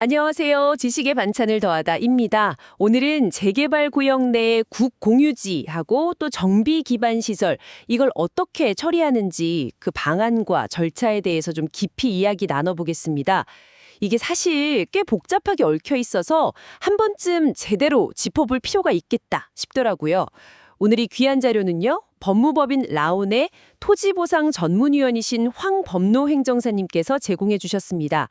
안녕하세요. 지식의 반찬을 더하다입니다. 오늘은 재개발 구역 내 국 공유지하고 또 정비 기반 시설 이걸 어떻게 처리하는지 그 방안과 절차에 대해서 좀 깊이 이야기 나눠보겠습니다. 이게 사실 꽤 복잡하게 얽혀 있어서 한 번쯤 제대로 짚어볼 필요가 있겠다 싶더라고요. 오늘 이 귀한 자료는요. 법무법인 라온의 토지보상 전문위원이신 황범노 행정사님께서 제공해 주셨습니다.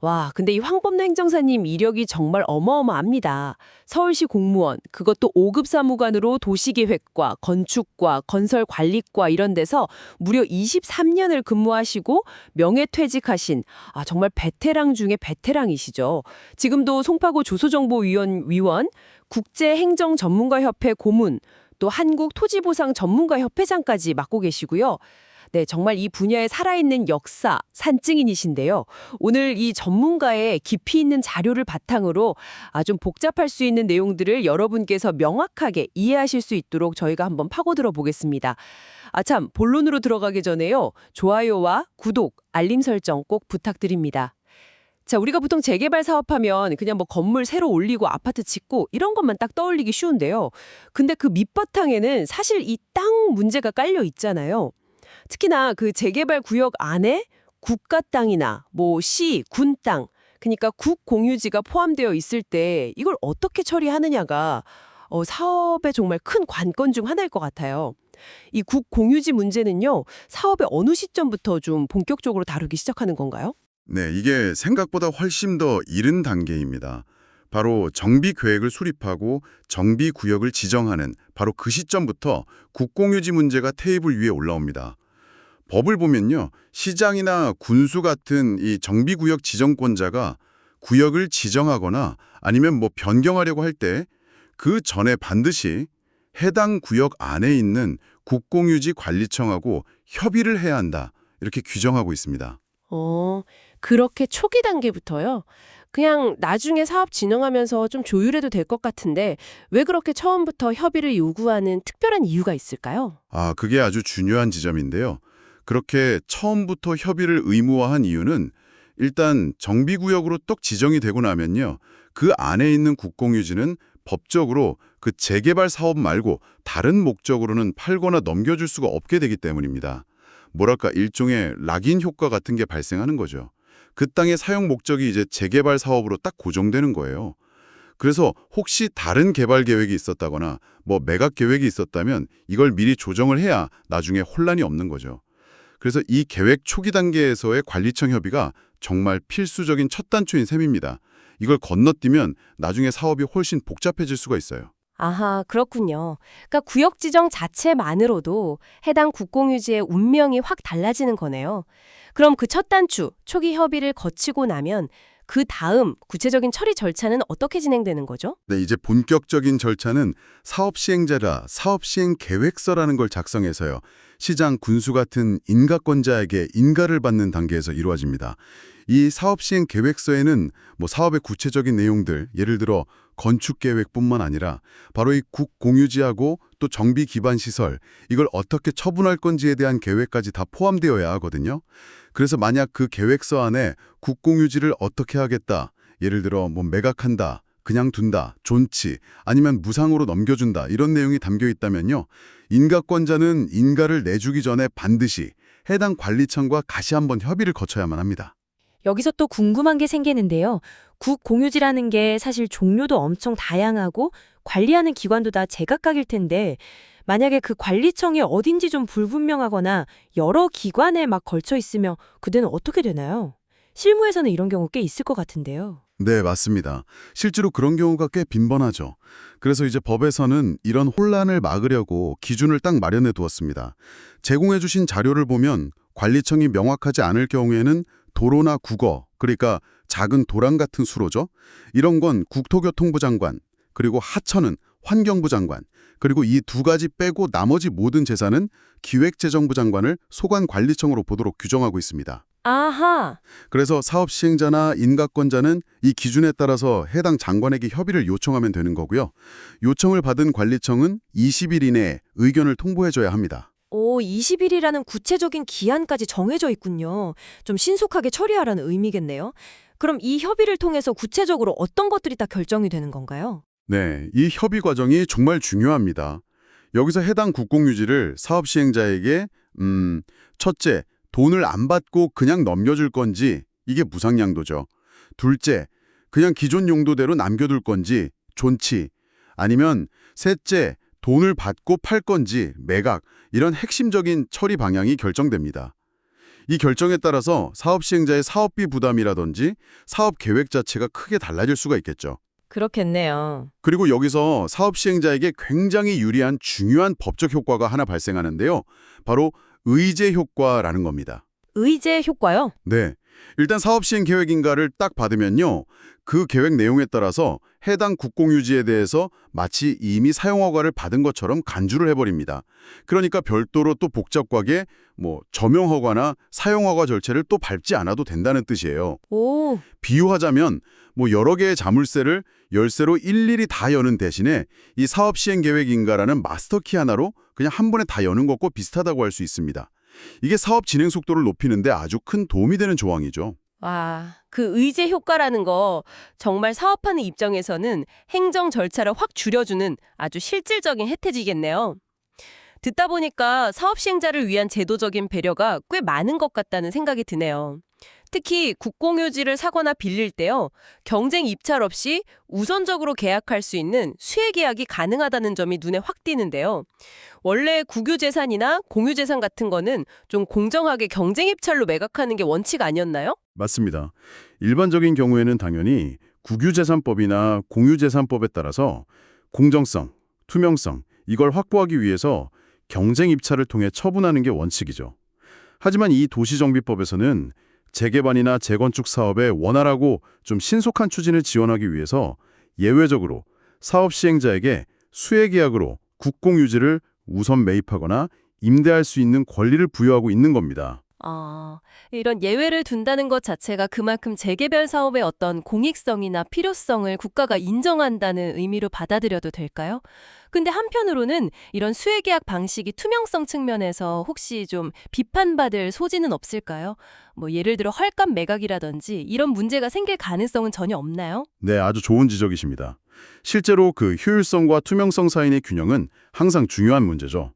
와, 근데 이 황범노 행정사님 이력이 정말 어마어마합니다. 서울시 공무원, 그것도 5급 사무관으로 도시계획과 건축과 건설관리과 이런 데서 무려 23년을 근무하시고 명예퇴직하신 아, 정말 베테랑 중에 베테랑이시죠. 지금도 송파구 조소정보위원 위원, 국제행정전문가협회 고문, 또 한국토지보상 전문가협회장까지 맡고 계시고요. 네, 정말 이 분야에 살아있는 역사, 산증인이신데요. 오늘 이 전문가의 깊이 있는 자료를 바탕으로 아, 좀 복잡할 수 있는 내용들을 여러분께서 명확하게 이해하실 수 있도록 저희가 한번 파고들어 보겠습니다. 아, 참, 본론으로 들어가기 전에요. 좋아요와 구독, 알림 설정 꼭 부탁드립니다. 자, 우리가 보통 재개발 사업하면 그냥 뭐 건물 새로 올리고 아파트 짓고 이런 것만 딱 떠올리기 쉬운데요. 근데 그 밑바탕에는 사실 이 땅 문제가 깔려 있잖아요. 특히나 그 재개발 구역 안에 국가 땅이나 뭐 시, 군 땅, 그러니까 국 공유지가 포함되어 있을 때 이걸 어떻게 처리하느냐가 어, 사업의 정말 큰 관건 중 하나일 것 같아요. 이 국 공유지 문제는요, 사업의 어느 시점부터 좀 본격적으로 다루기 시작하는 건가요? 네, 이게 생각보다 훨씬 더 이른 단계입니다. 바로 정비 계획을 수립하고 정비 구역을 지정하는 바로 그 시점부터 국공유지 문제가 테이블 위에 올라옵니다. 법을 보면요. 시장이나 군수 같은 이 정비 구역 지정권자가 구역을 지정하거나 아니면 뭐 변경하려고 할 때 그 전에 반드시 해당 구역 안에 있는 국공유지 관리청하고 협의를 해야 한다. 이렇게 규정하고 있습니다. 어, 그렇게 초기 단계부터요? 그냥 나중에 사업 진행하면서 좀 조율해도 될 것 같은데 왜 그렇게 처음부터 협의를 요구하는 특별한 이유가 있을까요? 아, 그게 아주 중요한 지점인데요. 그렇게 처음부터 협의를 의무화한 이유는 일단 정비구역으로 똑 지정이 되고 나면요. 그 안에 있는 국공유지는 법적으로 그 재개발 사업 말고 다른 목적으로는 팔거나 넘겨줄 수가 없게 되기 때문입니다. 뭐랄까 일종의 락인 효과 같은 게 발생하는 거죠. 그 땅의 사용 목적이 이제 재개발 사업으로 딱 고정되는 거예요. 그래서 혹시 다른 개발 계획이 있었다거나 뭐 매각 계획이 있었다면 이걸 미리 조정을 해야 나중에 혼란이 없는 거죠. 그래서 이 계획 초기 단계에서의 관리청 협의가 정말 필수적인 첫 단추인 셈입니다. 이걸 건너뛰면 나중에 사업이 훨씬 복잡해질 수가 있어요. 아하, 그렇군요. 그러니까 구역 지정 자체만으로도 해당 국공유지의 운명이 확 달라지는 거네요. 그럼 그 첫 단추, 초기 협의를 거치고 나면 그 다음 구체적인 처리 절차는 어떻게 진행되는 거죠? 네, 이제 본격적인 절차는 사업 시행자라 사업 시행 계획서라는 걸 작성해서요. 시장, 군수 같은 인가권자에게 인가를 받는 단계에서 이루어집니다. 이 사업 시행 계획서에는 뭐 사업의 구체적인 내용들, 예를 들어 건축 계획뿐만 아니라 바로 이 국 공유지하고 또 정비 기반 시설, 이걸 어떻게 처분할 건지에 대한 계획까지 다 포함되어야 하거든요. 그래서 만약 그 계획서 안에 국공유지를 어떻게 하겠다, 예를 들어 뭐 매각한다, 그냥 둔다, 존치, 아니면 무상으로 넘겨준다 이런 내용이 담겨 있다면요. 인가권자는 인가를 내주기 전에 반드시 해당 관리청과 다시 한번 협의를 거쳐야만 합니다. 여기서 또 궁금한 게 생기는데요. 국 공유지라는 게 사실 종류도 엄청 다양하고 관리하는 기관도 다 제각각일 텐데 만약에 그 관리청이 어딘지 좀 불분명하거나 여러 기관에 막 걸쳐 있으면 그때는 어떻게 되나요? 실무에서는 이런 경우 꽤 있을 것 같은데요. 네, 맞습니다. 실제로 그런 경우가 꽤 빈번하죠. 그래서 이제 법에서는 이런 혼란을 막으려고 기준을 딱 마련해 두었습니다. 제공해 주신 자료를 보면 관리청이 명확하지 않을 경우에는 도로나 국어, 그러니까 작은 도랑 같은 수로죠. 이런 건 국토교통부 장관, 그리고 하천은 환경부 장관, 그리고 이 두 가지 빼고 나머지 모든 재산은 기획재정부 장관을 소관관리청으로 보도록 규정하고 있습니다. 아하, 그래서 사업 시행자나 인가권자는 이 기준에 따라서 해당 장관에게 협의를 요청하면 되는 거고요. 요청을 받은 관리청은 20일 이내에 의견을 통보해줘야 합니다. 오, 20일이라는 구체적인 기한까지 정해져 있군요. 좀 신속하게 처리하라는 의미겠네요. 그럼 이 협의를 통해서 구체적으로 어떤 것들이 다 결정이 되는 건가요? 네, 이 협의 과정이 정말 중요합니다. 여기서 해당 국공유지를 사업 시행자에게 음, 첫째, 돈을 안 받고 그냥 넘겨줄 건지 이게 무상양도죠. 둘째, 그냥 기존 용도대로 남겨둘 건지 존치 아니면 셋째, 돈을 받고 팔 건지 매각 이런 핵심적인 처리 방향이 결정됩니다. 이 결정에 따라서 사업 시행자의 사업비 부담이라든지 사업 계획 자체가 크게 달라질 수가 있겠죠. 그렇겠네요. 그리고 여기서 사업 시행자에게 굉장히 유리한 중요한 법적 효과가 하나 발생하는데요. 바로 의제 효과라는 겁니다. 의제 효과요? 네. 일단 사업 시행 계획인가를 딱 받으면요. 그 계획 내용에 따라서 해당 국공유지에 대해서 마치 이미 사용 허가를 받은 것처럼 간주를 해버립니다. 그러니까 별도로 또 복잡하게 뭐 점용 허가나 사용 허가 절차를 또 밟지 않아도 된다는 뜻이에요. 오, 비유하자면 뭐 여러 개의 자물쇠를 열쇠로 일일이 다 여는 대신에 이 사업 시행 계획인가라는 마스터키 하나로 그냥 한 번에 다 여는 것과 비슷하다고 할 수 있습니다. 이게 사업 진행 속도를 높이는데 아주 큰 도움이 되는 조항이죠. 와, 그 의제 효과라는 거 정말 사업하는 입장에서는 행정 절차를 확 줄여주는 아주 실질적인 혜택이겠네요. 듣다 보니까 사업 시행자를 위한 제도적인 배려가 꽤 많은 것 같다는 생각이 드네요. 특히 국공유지를 사거나 빌릴 때요. 경쟁 입찰 없이 우선적으로 계약할 수 있는 수혜 계약이 가능하다는 점이 눈에 확 띄는데요. 원래 국유재산이나 공유재산 같은 거는 좀 공정하게 경쟁 입찰로 매각하는 게 원칙 아니었나요? 맞습니다. 일반적인 경우에는 당연히 국유재산법이나 공유재산법에 따라서 공정성, 투명성 이걸 확보하기 위해서 경쟁 입찰을 통해 처분하는 게 원칙이죠. 하지만 이 도시정비법에서는 재개발이나 재건축 사업의 원활하고 좀 신속한 추진을 지원하기 위해서 예외적으로 사업 시행자에게 수혜 계약으로 국공유지를 우선 매입하거나 임대할 수 있는 권리를 부여하고 있는 겁니다. 아, 이런 예외를 둔다는 것 자체가 그만큼 재개발 사업의 어떤 공익성이나 필요성을 국가가 인정한다는 의미로 받아들여도 될까요? 근데 한편으로는 이런 수혜 계약 방식이 투명성 측면에서 혹시 좀 비판받을 소지는 없을까요? 뭐 예를 들어 헐값 매각이라든지 이런 문제가 생길 가능성은 전혀 없나요? 네, 아주 좋은 지적이십니다. 실제로 그 효율성과 투명성 사이의 균형은 항상 중요한 문제죠.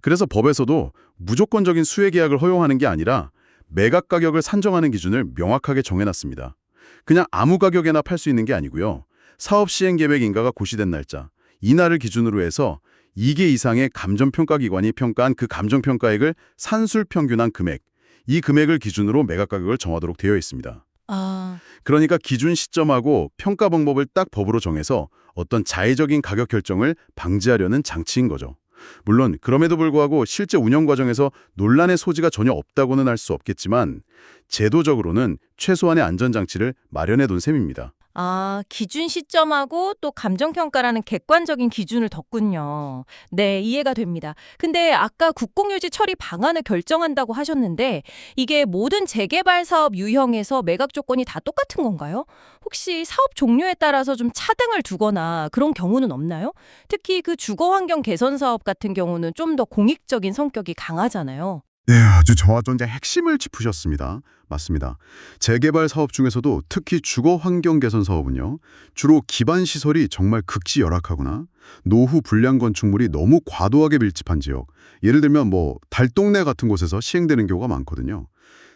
그래서 법에서도 무조건적인 수혜 계약을 허용하는 게 아니라 매각 가격을 산정하는 기준을 명확하게 정해놨습니다. 그냥 아무 가격에나 팔 수 있는 게 아니고요. 사업 시행 계획 인가가 고시된 날짜, 이날을 기준으로 해서 2개 이상의 감정평가 기관이 평가한 그 감정평가액을 산술 평균한 금액, 이 금액을 기준으로 매각 가격을 정하도록 되어 있습니다. 아, 그러니까 기준 시점하고 평가 방법을 딱 법으로 정해서 어떤 자의적인 가격 결정을 방지하려는 장치인 거죠. 물론 그럼에도 불구하고 실제 운영 과정에서 논란의 소지가 전혀 없다고는 할 수 없겠지만 제도적으로는 최소한의 안전장치를 마련해 둔 셈입니다. 아, 기준 시점하고 또 감정평가라는 객관적인 기준을 뒀군요. 네, 이해가 됩니다. 근데 아까 국공유지 처리 방안을 결정한다고 하셨는데 이게 모든 재개발 사업 유형에서 매각 조건이 다 똑같은 건가요? 혹시 사업 종류에 따라서 좀 차등을 두거나 그런 경우는 없나요? 특히 그 주거 환경 개선 사업 같은 경우는 좀 더 공익적인 성격이 강하잖아요. 네, 아주 저하전자 핵심을 짚으셨습니다. 맞습니다. 재개발 사업 중에서도 특히 주거 환경 개선 사업은요. 주로 기반 시설이 정말 극지 열악하거나 노후 불량 건축물이 너무 과도하게 밀집한 지역, 예를 들면 뭐 달동네 같은 곳에서 시행되는 경우가 많거든요.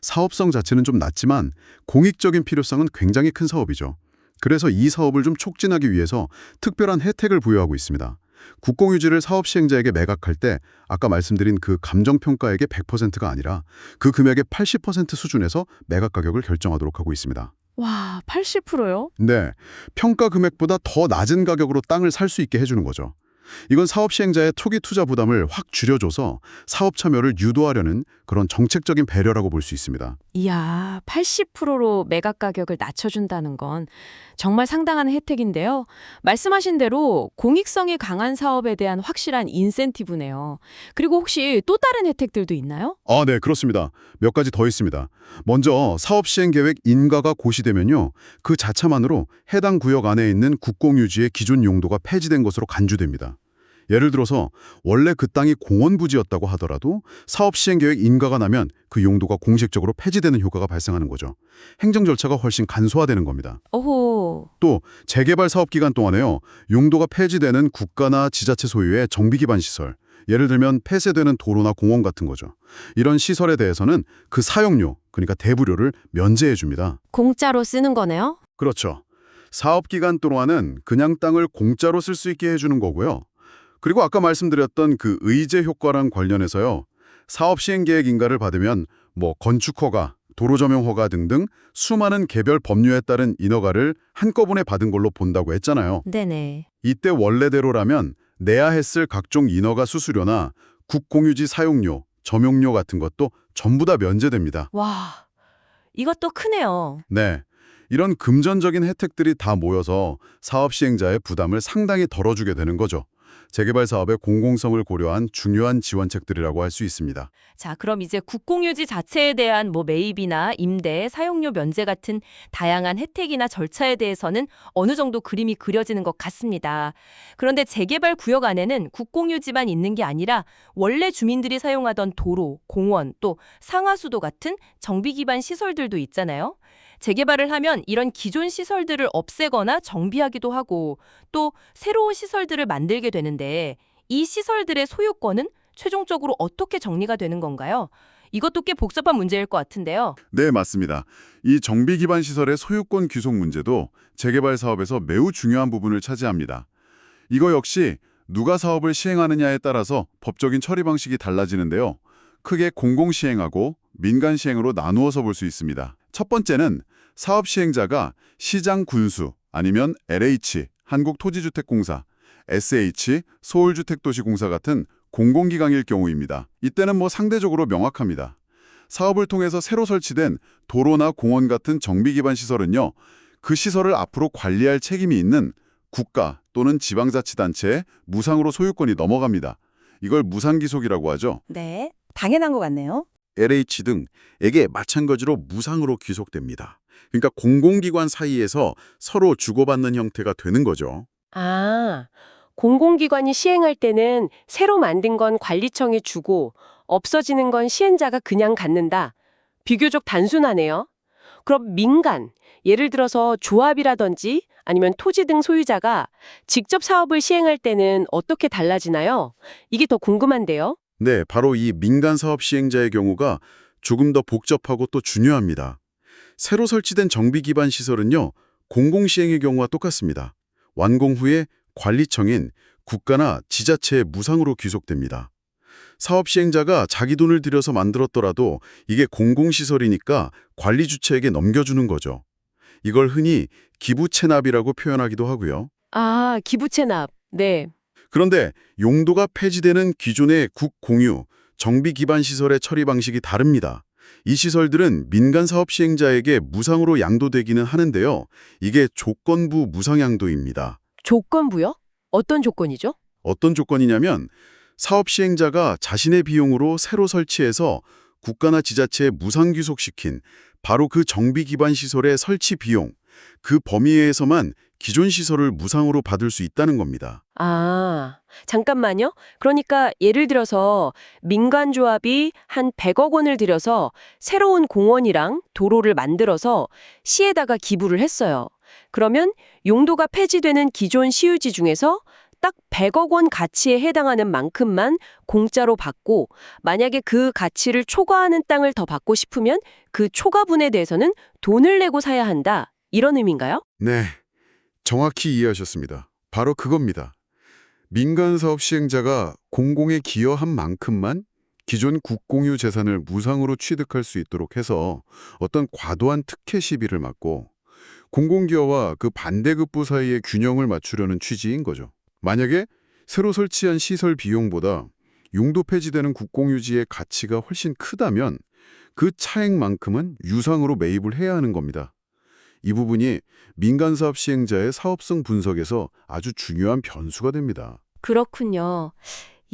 사업성 자체는 좀 낮지만 공익적인 필요성은 굉장히 큰 사업이죠. 그래서 이 사업을 좀 촉진하기 위해서 특별한 혜택을 부여하고 있습니다. 국공유지를 사업 시행자에게 매각할 때 아까 말씀드린 그 감정평가액의 100%가 아니라 그 금액의 80% 수준에서 매각 가격을 결정하도록 하고 있습니다. 와, 80%요? 네, 평가 금액보다 더 낮은 가격으로 땅을 살 수 있게 해주는 거죠. 이건 사업 시행자의 초기 투자 부담을 확 줄여줘서 사업 참여를 유도하려는 그런 정책적인 배려라고 볼 수 있습니다. 이야, 80%로 매각 가격을 낮춰준다는 건 정말 상당한 혜택인데요. 말씀하신 대로 공익성이 강한 사업에 대한 확실한 인센티브네요. 그리고 혹시 또 다른 혜택들도 있나요? 아, 네, 그렇습니다. 몇 가지 더 있습니다. 먼저 사업 시행 계획 인가가 고시되면요. 그 자체만으로 해당 구역 안에 있는 국공유지의 기존 용도가 폐지된 것으로 간주됩니다. 예를 들어서 원래 그 땅이 공원 부지였다고 하더라도 사업 시행 계획 인가가 나면 그 용도가 공식적으로 폐지되는 효과가 발생하는 거죠. 행정 절차가 훨씬 간소화되는 겁니다. 오호. 또 재개발 사업 기간 동안에요. 용도가 폐지되는 국가나 지자체 소유의 정비 기반 시설, 예를 들면 폐쇄되는 도로나 공원 같은 거죠. 이런 시설에 대해서는 그 사용료, 그러니까 대부료를 면제해 줍니다. 공짜로 쓰는 거네요? 그렇죠. 사업 기간 동안은 그냥 땅을 공짜로 쓸 수 있게 해주는 거고요. 그리고 아까 말씀드렸던 그 의제 효과랑 관련해서요. 사업 시행 계획 인가를 받으면 뭐 건축 허가, 도로 점용 허가 등등 수많은 개별 법률에 따른 인허가를 한꺼번에 받은 걸로 본다고 했잖아요. 네네. 이때 원래대로라면 내야 했을 각종 인허가 수수료나 국공유지 사용료, 점용료 같은 것도 전부 다 면제됩니다. 와, 이것도 크네요. 네. 이런 금전적인 혜택들이 다 모여서 사업 시행자의 부담을 상당히 덜어주게 되는 거죠. 재개발 사업의 공공성을 고려한 중요한 지원책들이라고 할 수 있습니다. 자, 그럼 이제 국공유지 자체에 대한 뭐 매입이나 임대, 사용료 면제 같은 다양한 혜택이나 절차에 대해서는 어느 정도 그림이 그려지는 것 같습니다. 그런데 재개발 구역 안에는 국공유지만 있는 게 아니라 원래 주민들이 사용하던 도로, 공원, 또 상하수도 같은 정비 기반 시설들도 있잖아요. 재개발을 하면 이런 기존 시설들을 없애거나 정비하기도 하고 또 새로운 시설들을 만들게 되는데 이 시설들의 소유권은 최종적으로 어떻게 정리가 되는 건가요? 이것도 꽤 복잡한 문제일 것 같은데요. 네, 맞습니다. 이 정비 기반 시설의 소유권 귀속 문제도 재개발 사업에서 매우 중요한 부분을 차지합니다. 이거 역시 누가 사업을 시행하느냐에 따라서 법적인 처리 방식이 달라지는데요. 크게 공공 시행하고 민간 시행으로 나누어서 볼 수 있습니다. 첫 번째는 사업 시행자가 시장 군수 아니면 LH 한국토지주택공사, SH 서울주택도시공사 같은 공공기관일 경우입니다. 이때는 뭐 상대적으로 명확합니다. 사업을 통해서 새로 설치된 도로나 공원 같은 정비 기반 시설은요. 그 시설을 앞으로 관리할 책임이 있는 국가 또는 지방자치단체에 무상으로 소유권이 넘어갑니다. 이걸 무상기속이라고 하죠. 네, 당연한 것 같네요. LH 등에게 마찬가지로 무상으로 귀속됩니다. 그러니까 공공기관 사이에서 서로 주고받는 형태가 되는 거죠. 아, 공공기관이 시행할 때는 새로 만든 건 관리청에 주고 없어지는 건 시행자가 그냥 갖는다. 비교적 단순하네요. 그럼 민간, 예를 들어서 조합이라든지 아니면 토지 등 소유자가 직접 사업을 시행할 때는 어떻게 달라지나요? 이게 더 궁금한데요. 네, 바로 이 민간 사업 시행자의 경우가 조금 더 복잡하고 또 중요합니다. 새로 설치된 정비 기반 시설은요, 공공 시행의 경우와 똑같습니다. 완공 후에 관리청인 국가나 지자체에 무상으로 귀속됩니다. 사업 시행자가 자기 돈을 들여서 만들었더라도 이게 공공시설이니까 관리 주체에게 넘겨주는 거죠. 이걸 흔히 기부 체납이라고 표현하기도 하고요. 아, 기부채납. 네. 그런데 용도가 폐지되는 기존의 국공유, 정비 기반 시설의 처리 방식이 다릅니다. 이 시설들은 민간 사업 시행자에게 무상으로 양도되기는 하는데요. 이게 조건부 무상양도입니다. 조건부요? 어떤 조건이죠? 어떤 조건이냐면 사업 시행자가 자신의 비용으로 새로 설치해서 국가나 지자체에 무상 귀속시킨 바로 그 정비 기반 시설의 설치 비용, 그 범위에서만 기존 시설을 무상으로 받을 수 있다는 겁니다. 아, 잠깐만요. 그러니까 예를 들어서 민간조합이 한 100억 원을 들여서 새로운 공원이랑 도로를 만들어서 시에다가 기부를 했어요. 그러면 용도가 폐지되는 기존 시유지 중에서 딱 100억 원 가치에 해당하는 만큼만 공짜로 받고 만약에 그 가치를 초과하는 땅을 더 받고 싶으면 그 초과분에 대해서는 돈을 내고 사야 한다. 이런 의미인가요? 네, 정확히 이해하셨습니다. 바로 그겁니다. 민간 사업 시행자가 공공에 기여한 만큼만 기존 국공유 재산을 무상으로 취득할 수 있도록 해서 어떤 과도한 특혜 시비를 막고 공공기여와 그 반대급부 사이의 균형을 맞추려는 취지인 거죠. 만약에 새로 설치한 시설 비용보다 용도 폐지되는 국공유지의 가치가 훨씬 크다면 그 차액만큼은 유상으로 매입을 해야 하는 겁니다. 이 부분이 민간사업 시행자의 사업성 분석에서 아주 중요한 변수가 됩니다. 그렇군요.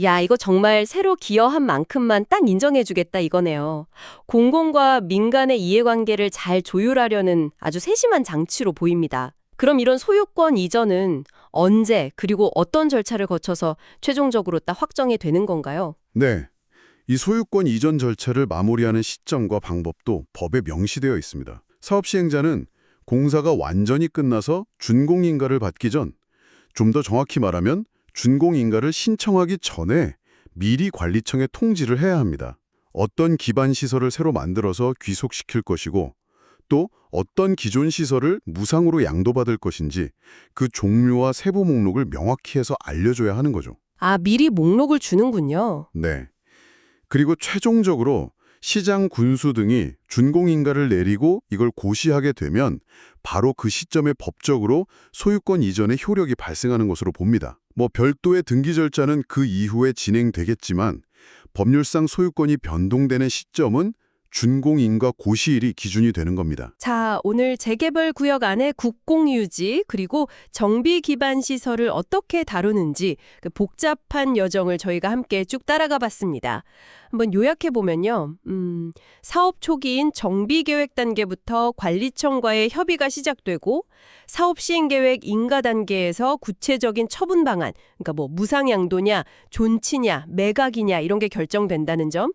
야, 이거 정말 새로 기여한 만큼만 딱 인정해주겠다 이거네요. 공공과 민간의 이해관계를 잘 조율하려는 아주 세심한 장치로 보입니다. 그럼 이런 소유권 이전은 언제 그리고 어떤 절차를 거쳐서 최종적으로 딱 확정이 되는 건가요? 네. 이 소유권 이전 절차를 마무리하는 시점과 방법도 법에 명시되어 있습니다. 사업 시행자는 공사가 완전히 끝나서 준공인가를 받기 전, 좀 더 정확히 말하면 준공인가를 신청하기 전에 미리 관리청에 통지를 해야 합니다. 어떤 기반 시설을 새로 만들어서 귀속시킬 것이고 또 어떤 기존 시설을 무상으로 양도받을 것인지 그 종류와 세부 목록을 명확히 해서 알려줘야 하는 거죠. 아, 미리 목록을 주는군요. 네. 그리고 최종적으로 시장 군수 등이 준공인가를 내리고 이걸 고시하게 되면 바로 그 시점에 법적으로 소유권 이전의 효력이 발생하는 것으로 봅니다. 뭐 별도의 등기 절차는 그 이후에 진행되겠지만 법률상 소유권이 변동되는 시점은 준공인가 고시일이 기준이 되는 겁니다. 자, 오늘 재개발 구역 안에 국공유지 그리고 정비 기반 시설을 어떻게 다루는지 그 복잡한 여정을 저희가 함께 쭉 따라가 봤습니다. 한번 요약해 보면요. 음, 사업 초기인 정비 계획 단계부터 관리청과의 협의가 시작되고 사업 시행 계획 인가 단계에서 구체적인 처분 방안, 그러니까 뭐 무상 양도냐, 존치냐, 매각이냐 이런 게 결정된다는 점.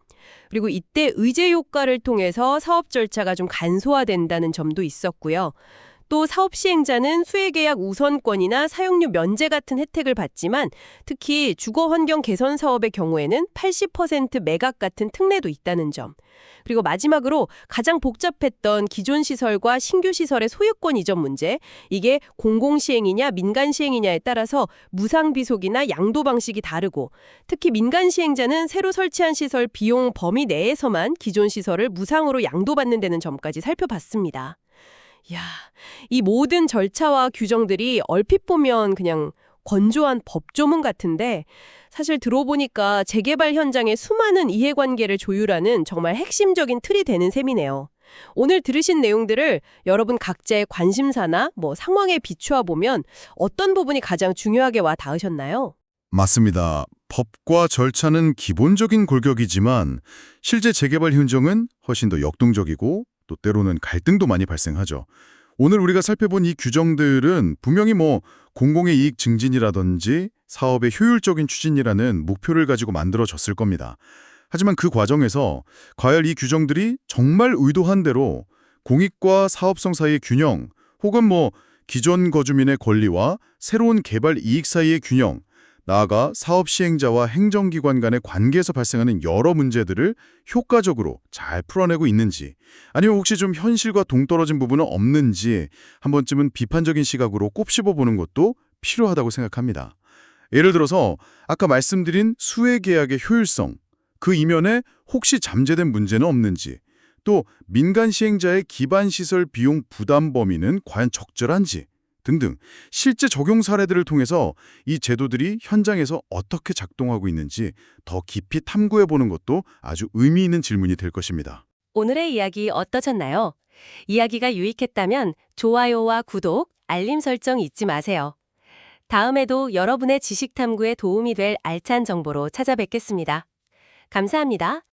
그리고 이때 의제 효과를 통해서 사업 절차가 좀 간소화된다는 점도 있었고요. 또 사업 시행자는 수혜계약 우선권이나 사용료 면제 같은 혜택을 받지만 특히 주거 환경 개선 사업의 경우에는 80% 매각 같은 특례도 있다는 점. 그리고 마지막으로 가장 복잡했던 기존 시설과 신규 시설의 소유권 이전 문제. 이게 공공 시행이냐 민간 시행이냐에 따라서 무상 비속이나 양도 방식이 다르고 특히 민간 시행자는 새로 설치한 시설 비용 범위 내에서만 기존 시설을 무상으로 양도받는 데는 점까지 살펴봤습니다. 야, 이 모든 절차와 규정들이 얼핏 보면 그냥 건조한 법조문 같은데 사실 들어보니까 재개발 현장의 수많은 이해관계를 조율하는 정말 핵심적인 틀이 되는 셈이네요. 오늘 들으신 내용들을 여러분 각자의 관심사나 뭐 상황에 비추어 보면 어떤 부분이 가장 중요하게 와 닿으셨나요? 맞습니다. 법과 절차는 기본적인 골격이지만 실제 재개발 현장은 훨씬 더 역동적이고 또 때로는 갈등도 많이 발생하죠. 오늘 우리가 살펴본 이 규정들은 분명히 뭐 공공의 이익 증진이라든지 사업의 효율적인 추진이라는 목표를 가지고 만들어졌을 겁니다. 하지만 그 과정에서 과연 이 규정들이 정말 의도한 대로 공익과 사업성 사이의 균형 혹은 뭐 기존 거주민의 권리와 새로운 개발 이익 사이의 균형 나아가 사업 시행자와 행정기관 간의 관계에서 발생하는 여러 문제들을 효과적으로 잘 풀어내고 있는지 아니면 혹시 좀 현실과 동떨어진 부분은 없는지 한 번쯤은 비판적인 시각으로 꼽씹어보는 것도 필요하다고 생각합니다. 예를 들어서 아까 말씀드린 수혜 계약의 효율성, 그 이면에 혹시 잠재된 문제는 없는지 또 민간 시행자의 기반 시설 비용 부담 범위는 과연 적절한지 등등 실제 적용 사례들을 통해서 이 제도들이 현장에서 어떻게 작동하고 있는지 더 깊이 탐구해 보는 것도 아주 의미 있는 질문이 될 것입니다. 오늘의 이야기 어떠셨나요? 이야기가 유익했다면 좋아요와 구독, 알림 설정 잊지 마세요. 다음에도 여러분의 지식 탐구에 도움이 될 알찬 정보로 찾아뵙겠습니다. 감사합니다.